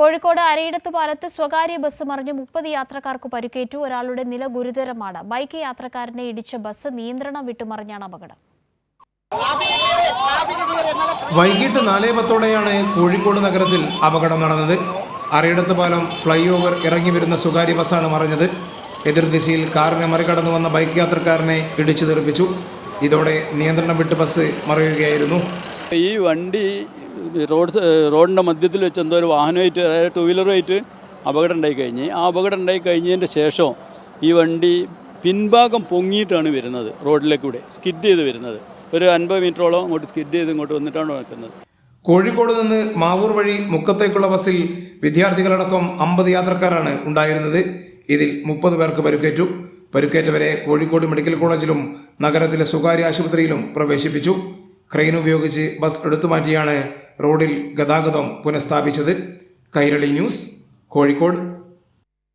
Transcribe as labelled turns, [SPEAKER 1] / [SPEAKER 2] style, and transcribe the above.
[SPEAKER 1] കോഴിക്കോട് അരയിടത്ത് പാലത്ത് സ്വകാര്യ ബസ് മറിഞ്ഞ് മുപ്പത് യാത്രക്കാർക്ക് പരിക്കേറ്റു. ഒരാളുടെ നില ഗുരുതരമാണ്. ബൈക്ക് യാത്രക്കാരനെ ഇടിച്ച ബസ് നിയന്ത്രണം വിട്ടുമറിഞ്ഞാണ് അപകടം.
[SPEAKER 2] വൈകിട്ട് നാലേ പത്തോടെയാണ് കോഴിക്കോട് നഗരത്തിൽ അപകടം നടന്നത്. അരയിടത്ത് പാലം ഫ്ലൈ ഓവർ ഇറങ്ങി വരുന്ന സ്വകാര്യ ബസ്സാണ് മറിഞ്ഞത്. എതിർദിശയിൽ കാറിനെ മറികടന്നു വന്ന ബൈക്ക് യാത്രക്കാരനെ ഇടിച്ചു തെറിപ്പിച്ചു. ഇതോടെ നിയന്ത്രണം വിട്ട് ബസ് മറിയുകയായിരുന്നു.
[SPEAKER 3] ഈ വണ്ടി റോഡ് റോഡിന്റെ മധ്യത്തിൽ വെച്ച് എന്തോ ഒരു വാഹനമായിട്ട് അതായത് ടു വീലറുമായിട്ട് അപകടം ഉണ്ടായി കഴിഞ്ഞ്. ആ അപകടം ഉണ്ടായി കഴിഞ്ഞതിന്റെ ശേഷം ഈ വണ്ടി പിൻഭാഗം പൊങ്ങിയിട്ടാണ് വരുന്നത് റോഡിലേക്കൂടെ സ്കിഡ് ചെയ്ത് വരുന്നത്. ഒരു അൻപത് മീറ്ററോളം അങ്ങോട്ട് സ്കിഡ് ചെയ്ത് ഇങ്ങോട്ട് വന്നിട്ടാണ് നടക്കുന്നത്.
[SPEAKER 2] കോഴിക്കോട് നിന്ന് മാവൂർ വഴി മുക്കത്തേക്കുള്ള ബസ്സിൽ വിദ്യാർത്ഥികളടക്കം അമ്പത് യാത്രക്കാരാണ് ഉണ്ടായിരുന്നത്. ഇതിൽ മുപ്പത് പേർക്ക് പരുക്കേറ്റു. പരുക്കേറ്റവരെ കോഴിക്കോട് മെഡിക്കൽ കോളേജിലും നഗരത്തിലെ സ്വകാര്യ ആശുപത്രിയിലും പ്രവേശിപ്പിച്ചു. ക്രെയിൻ ഉപയോഗിച്ച് ബസ് എടുത്തുമാറ്റിയാണ് റോഡിൽ ഗതാഗതം പുനഃസ്ഥാപിച്ചത് കൈരളി ന്യൂസ് കോഴിക്കോട്.